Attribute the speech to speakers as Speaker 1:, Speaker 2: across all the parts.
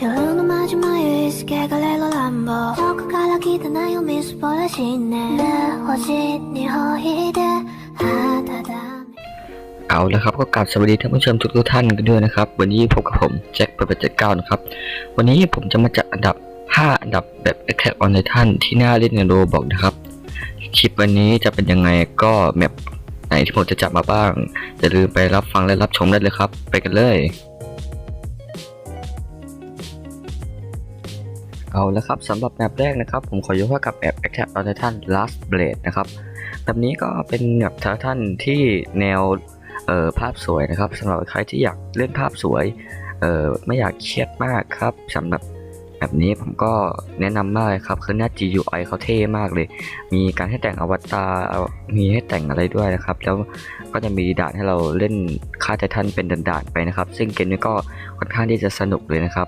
Speaker 1: 夜のマジ迷いすけがれる乱暴遠くから来たなよみすぼらしいねね星にほいであただ
Speaker 2: เอาละครับก็กราบสวัสดีท่านผู้ชมทุกทุกๆท่านกันด้วยนะครับ วันนี้พบกับผมแจ็คเปิดเจ็ดเก้านะครับ วันนี้ผมจะมาจัดอันดับ 5 อันดับแบบ Attack on Titan ที่น่าเล่นในโรบอกนะครับ คลิปวันนี้จะเป็นยังไงก็แมปไหนที่ผมจะจัดมาบ้างอย่าลืมไปรับฟังและรับชมได้เลยครับ ไปกันเลย เอาละครับสำหรับแมปแรกนะครับ ผมขอยกให้กับแอป Attack on Titan Last Blade นะครับแบบนี้ก็เป็นแบบทาท่นที่แนวเอ่อภาพสวยนะครับสำหรับใครที่อยากเล่นภาพสวยเอ่อไม่อยากเครียดมากครับสำหรับแบบนี้ผมก็แนะนำมากเลยครับ คือหน้า GUI เขาเท่มากเลย มีการให้แต่งอวตารมีให้แต่งอะไรด้วยนะครับ แล้วก็จะมีด่านให้เราเล่นค่าไททันเป็นด่านๆไปนะครับ ซึ่งเกมนี้ก็ค่อนข้างที่จะสนุกเลยนะครับ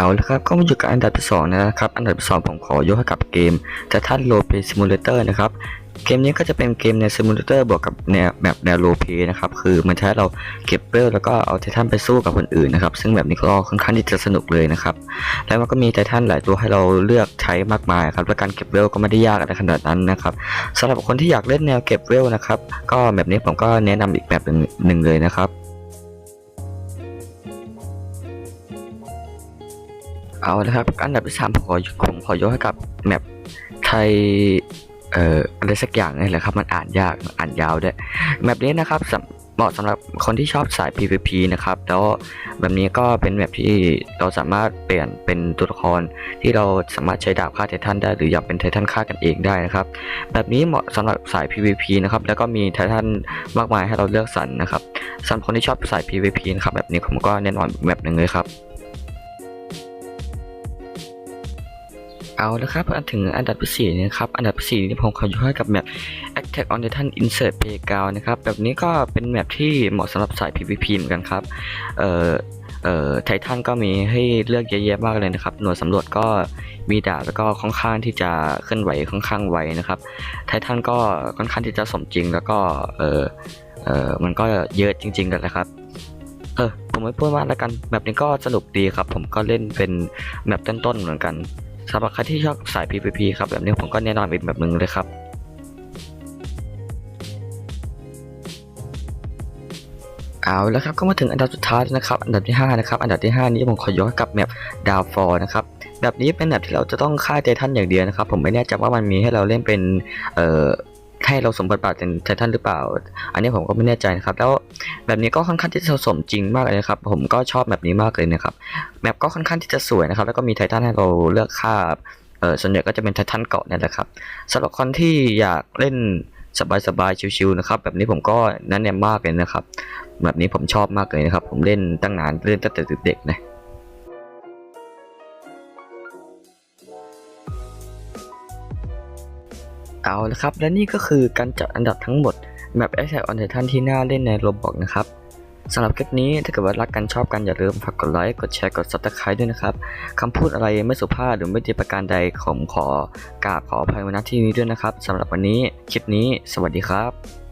Speaker 2: เอาละครับก็มาอยู่กับอันดับที่สองนะครับอันดับที่สองผมขอยกให้กับเกมแต่ท่านโลเปซิมูเลเตอร์นะครับเกมนี้ก็จะเป็นเกมในซิมูเลเตอร์บวกกับแนวแบบแนวโลเปนะครับคือมันใช้เราเก็บเวลแล้วก็เอาไททันไปสู้กับคนอื่นนะครับซึ่งแบบนี้ก็ค่อนข้างที่จะสนุกเลยนะครับแล้วมันก็มีไททันหลายตัวให้เราเลือกใช้มากมายครับและการเก็บเวลก็ไม่ได้ยากอะไรขนาดนั้นนะครับสำหรับคนที่อยากเล่นแนวเก็บเวลนะครับก็แบบนี้ผมก็แนะนำอีกแบบหนึ่งเลยนะครับ เอาละครับ อันดับที่สามผมขอผมขอยกให้กับแมปไทยเอ่ออะไรสักอย่างนี่แหละครับ มันอ่านยากอ่านยาวด้วยแมปนี้นะครับเหมาะสำหรับคนที่ชอบสาย PVP นะครับ แล้วแบบนี้ก็เป็นแมปที่เราสามารถเปลี่ยนเป็นตัวละครที่เราสามารถใช้ดาบฆ่าไททันได้ หรืออยากเป็นไททันฆ่ากันเองได้นะครับ แบบนี้เหมาะสำหรับสาย PVP นะครับ แล้วก็มีไททันมากมายให้เราเลือกสรรนะครับสำหรับคนที่ชอบสาย PVP นะครับแบบนี้ผมก็แนะนำแบบหนึ่งเลยครับ เอาและครับถึงอันดับที่สี่นะครับ อันดับที่สี่นี่ผมขอยกให้กับแมป Attack on Titan Insert Playground นะครับแบบนี้ก็เป็นแมปที่เหมาะสำหรับสาย PVP เหมือนกันครับ เอ่อเอ่อไททันก็มีให้เลือกเยอะแยะมากเลยนะครับ หน่วยสำรวจก็มีดาบแล้วก็ค่อนข้างที่จะเคลื่อนไหวค่อนข้างไวนะครับ ไททันก็ค่อนข้างที่จะสมจริงแล้วก็เอ่อเอ่อมันก็เยอะจริงๆเลยนะครับ เออผมไม่พูดมากแล้วกันแบบนี้ก็สนุกดีครับ ผมก็เล่นเป็นแมปต้นๆเหมือนกัน สำหรับใครที่ชอบสาย PVP ครับแบบนี้ผมก็แนะนำอีกแบบหนึ่งเลยครับ เอาแล้วครับก็มาถึงอันดับสุดท้ายนะครับ อันดับที่ 5 นะครับ อันดับที่ 5 นี้ผมขอย้อนกลับแมปดาวฟอร์นะครับแบบนี้เป็นแบบที่เราจะต้องฆ่าไททันอย่างเดียวนะครับ ผมไม่แน่ใจว่ามันมีให้เราเล่นเป็นเอ่อ ให้เราสมบทบาทเป็นไททันหรือเปล่า อันนี้ผมก็ไม่แน่ใจนะครับ แล้วแบบนี้ก็ค่อนข้างที่จะสมจริงมากเลยนะครับ ผมก็ชอบแบบนี้มากเลยนะครับ แมปก็ค่อนข้างที่จะสวยนะครับ แล้วก็มีไททันให้เราเลือกฆ่าเออส่วนใหญ่ก็จะเป็นไททันเกาะเนี่ยแหละครับสำหรับคนที่อยากเล่นสบายๆ ชิวๆนะครับ แบบนี้ผมก็แนะนำมากเลยนะครับ แบบนี้ผมชอบมากเลยนะครับ ผมเล่นตั้งนานเล่นตั้งแต่เด็กๆนะาละครับ และนี่ก็คือการจัดอันดับทั้งหมดแมป Attack on Titan ที่น่าเล่นในโรบอกนะครับสำหรับคลิปนี้ถ้าเกิดว่ารักกันชอบกันอย่าลืมฝากกดไลค์กดแชร์กดซับสไคร b e ด้วยนะครับคำพูดอะไรไม่สุภาพหรือไม่ดีประการใดผมขอกราบขออภัยมาณที่นี้ด้วยนะครับสำหรับวันนี้คลิปนี้ สวัสดีครับ